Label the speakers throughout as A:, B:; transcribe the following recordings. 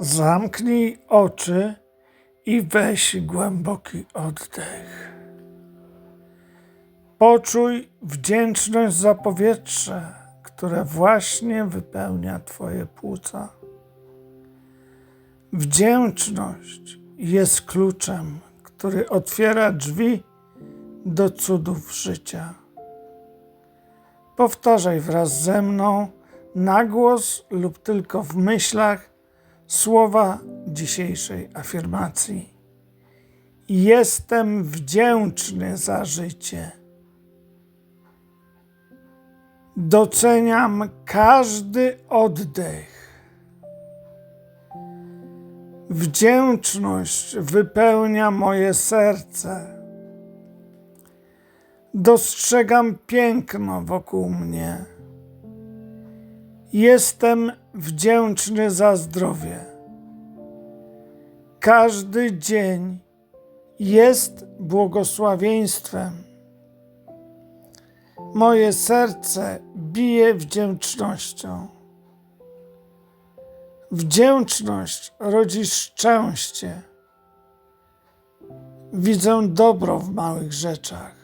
A: Zamknij oczy i weź głęboki oddech. Poczuj wdzięczność za powietrze, które właśnie wypełnia Twoje płuca. Wdzięczność jest kluczem, który otwiera drzwi do cudów życia. Powtarzaj wraz ze mną na głos lub tylko w myślach słowa dzisiejszej afirmacji. Jestem wdzięczny za życie. Doceniam każdy oddech. Wdzięczność wypełnia moje serce. Dostrzegam piękno wokół mnie. Jestem wdzięczny za zdrowie. Każdy dzień jest błogosławieństwem. Moje serce bije wdzięcznością. Wdzięczność rodzi szczęście. Widzę dobro w małych rzeczach.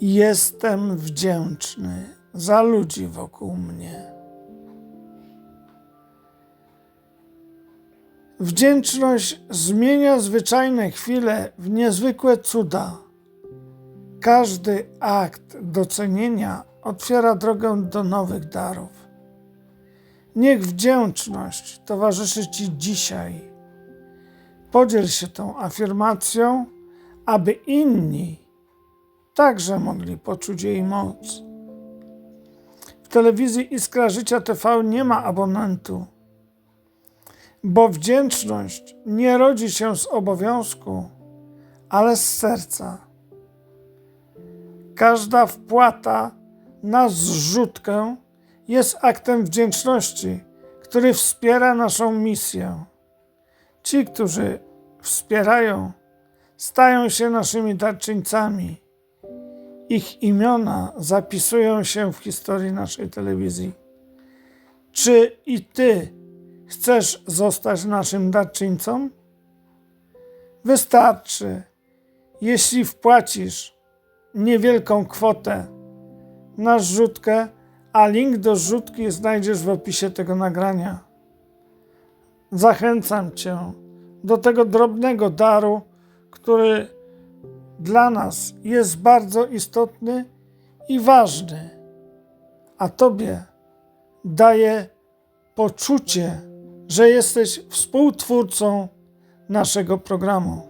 A: Jestem wdzięczny za ludzi wokół mnie. Wdzięczność zmienia zwyczajne chwile w niezwykłe cuda. Każdy akt docenienia otwiera drogę do nowych darów. Niech wdzięczność towarzyszy Ci dzisiaj. Podziel się tą afirmacją, aby inni także mogli poczuć jej moc. Telewizji Iskra Życia TV nie ma abonentu, bo wdzięczność nie rodzi się z obowiązku, ale z serca. Każda wpłata na zrzutkę jest aktem wdzięczności, który wspiera naszą misję. Ci, którzy wspierają, stają się naszymi darczyńcami. Ich imiona zapisują się w historii naszej telewizji. Czy i ty chcesz zostać naszym darczyńcą? Wystarczy, jeśli wpłacisz niewielką kwotę na zrzutkę, a link do zrzutki znajdziesz w opisie tego nagrania. Zachęcam Cię do tego drobnego daru, który dla nas jest bardzo istotny i ważny, a Tobie daje poczucie, że jesteś współtwórcą naszego programu.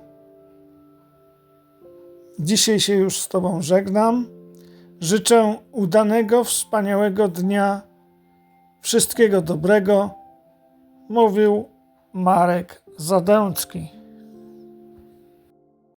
A: Dzisiaj się już z Tobą żegnam. Życzę udanego, wspaniałego dnia, wszystkiego dobrego. Mówił Marek Zadęcki.